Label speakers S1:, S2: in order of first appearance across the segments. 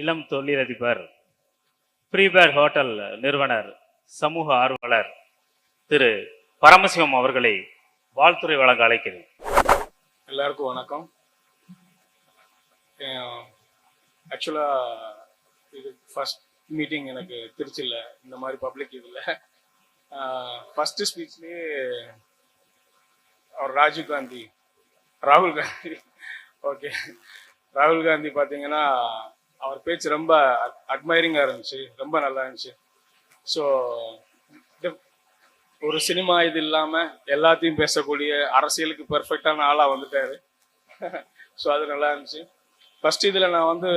S1: இளம் தொழிலதிபர் prepare hotel நிறுவனர் சமூக ஆர்வலர் திரு பரமசிவம் அவர்களை வாழ்த்துறை வழங்க அழைக்கிறேன்.
S2: எல்லாருக்கும் வணக்கம். ஆக்சுவலாக இது ஃபஸ்ட் மீட்டிங் எனக்கு திருச்சியில் இந்த மாதிரி பப்ளிக் இதில். ஃபஸ்ட்டு ஸ்பீச்லேயே அவர் ராஜீவ் காந்தி ராகுல் காந்தி. ஓகே ராகுல் காந்தி பார்த்தீங்கன்னா அவர் பேச்சு ரொம்ப அட்மைரிங்காக இருந்துச்சு ரொம்ப நல்லா இருந்துச்சு. ஸோ ஒரு சினிமா இது இல்லாமல் எல்லாத்தையும் பேசக்கூடிய அரசியலுக்கு பெர்ஃபெக்டான ஆளாக வந்துட்டாரு. ஸோ அது நல்லா இருந்துச்சு. ஃபர்ஸ்ட் இதில் நான் வந்து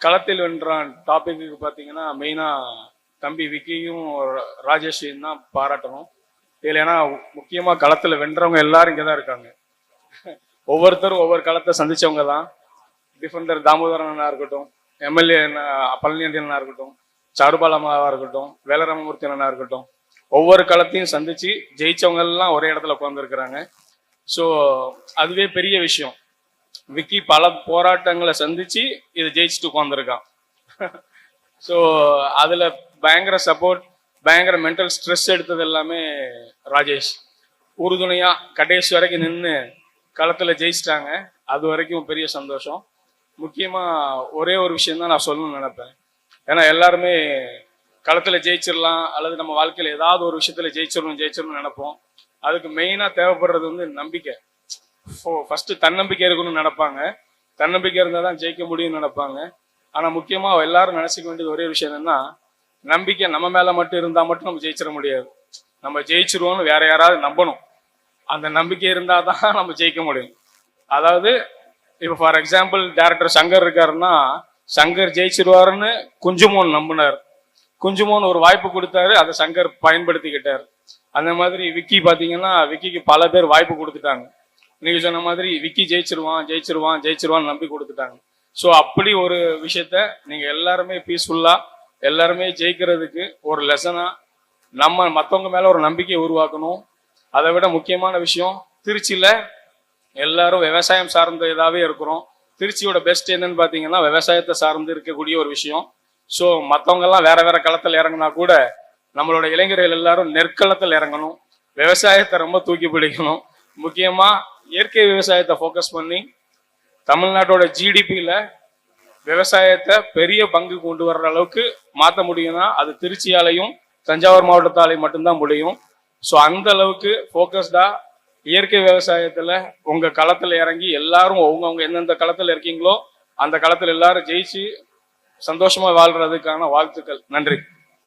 S2: களத்தில் வென்றான் டாபிக்கு பார்த்தீங்கன்னா மெயினாக தம்பி விக்கியும் ராஜேஷையும் தான் பாராட்டணும். இதில் ஏன்னா முக்கியமாக களத்தில் வென்றவங்க எல்லாரும் இங்கே தான் இருக்காங்க. ஒவ்வொருத்தரும் ஒவ்வொரு களத்தை சந்தித்தவங்க தான் டிஃபெண்டர் தாமோதரன் அண்ணா இருக்கட்டும் எம்எல்ஏ பழனியண்டி அண்ணா இருக்கட்டும் சாருபாலமாவா இருக்கட்டும் வேலராமமூர்த்தி அண்ணா இருக்கட்டும் ஒவ்வொரு களத்தையும் சந்திச்சு ஜெயிச்சவங்க எல்லாம் ஒரே இடத்துல உட்காந்துருக்குறாங்க ஸோ அதுவே பெரிய விஷயம். விக்கி பல போராட்டங்களை சந்திச்சு இதை ஜெயிச்சுட்டு உட்காந்துருக்கான் ஸோ அதில் பயங்கர சப்போர்ட் பயங்கர மென்டல் ஸ்ட்ரெஸ் எடுத்தது எல்லாமே ராஜேஷ். உறுதுணையாக கடைசி வரைக்கும் நின்று களத்தில் ஜெயிச்சிட்டாங்க. அது வரைக்கும் பெரிய சந்தோஷம். முக்கியமாக ஒரே ஒரு விஷயம் தான் நான் சொல்லணும்னு நினைப்பேன். ஏன்னா எல்லாருமே களத்தில் ஜெயிச்சிடலாம் அல்லது நம்ம வாழ்க்கையில் ஏதாவது ஒரு விஷயத்தில் ஜெயிச்சிடணும் ஜெயிச்சிடணும்னு நினைப்போம். அதுக்கு மெயினாக தேவைப்படுறது வந்து நம்பிக்கை. ஃபர்ஸ்ட் தன்னம்பிக்கை இருக்கணும்னு நினைப்பாங்க. தன்னம்பிக்கை இருந்தால் தான் ஜெயிக்க முடியும்னு நினைப்பாங்க. ஆனால் முக்கியமாக எல்லாரும் நினச்சிக்க வேண்டியது ஒரே விஷயம் என்னன்னா நம்பிக்கை நம்ம மேலே மட்டும் இருந்தால் மட்டும் நம்ம ஜெயிச்சிட முடியாது. நம்ம ஜெயிச்சிருவோம்னு வேற யாராவது நம்பணும். அந்த நம்பிக்கை இருந்தால் தான் நம்ம ஜெயிக்க முடியும். அதாவது இப்போ ஃபார் எக்ஸாம்பிள் டேரக்டர் சங்கர் இருக்காருன்னா சங்கர் ஜெயிச்சிருவாருன்னு குஞ்சுமோன் நம்பினார். குஞ்சுமோன் ஒரு வாய்ப்பு கொடுத்தாரு அதை சங்கர் பயன்படுத்திக்கிட்டார். அந்த மாதிரி விக்கி பார்த்தீங்கன்னா விக்கிக்கு பல பேர் வாய்ப்பு கொடுத்துட்டாங்க. நீங்க சொன்ன மாதிரி விக்கி ஜெயிச்சிருவான் ஜெயிச்சிருவான் ஜெயிச்சிருவான்னு நம்பி கொடுத்துட்டாங்க. ஸோ அப்படி ஒரு விஷயத்த நீங்க எல்லாருமே பீஸ்ஃபுல்லா எல்லாருமே ஜெயிக்கிறதுக்கு ஒரு லெசனா நம்ம மற்றவங்க மேல ஒரு நம்பிக்கையை உருவாக்கணும். அதை விட முக்கியமான விஷயம் திருச்சியில எல்லாரும் விவசாயம் சார்ந்த இதாகவே இருக்கிறோம். திருச்சியோட பெஸ்ட் என்னன்னு பார்த்தீங்கன்னா விவசாயத்தை சார்ந்து இருக்கக்கூடிய ஒரு விஷயம். ஸோ மற்றவங்கெல்லாம் வேற வேற களத்தில் இறங்கினா கூட நம்மளோட இளைஞர்கள் எல்லாரும் நெற்களத்தில் இறங்கணும். விவசாயத்தை ரொம்ப தூக்கி பிடிக்கணும். முக்கியமாக இயற்கை விவசாயத்தை ஃபோக்கஸ் பண்ணி தமிழ்நாட்டோட ஜிடிபியில் விவசாயத்தை பெரிய பங்கு கொண்டு வர்ற அளவுக்கு மாற்ற முடியும்னா அது திருச்சியாலையும் தஞ்சாவூர் மாவட்டத்தாலையும் மட்டும்தான் முடியும். ஸோ அந்த அளவுக்கு ஃபோக்கஸ்டாக இயற்கை விவசாயத்துல உங்க களத்துல இறங்கி எல்லாரும் அவங்கவுங்க எந்தெந்த களத்துல இருக்கீங்களோ அந்த களத்துல எல்லாரும் ஜெயிச்சு சந்தோஷமா வாழ்றதுக்கான வாழ்த்துக்கள். நன்றி.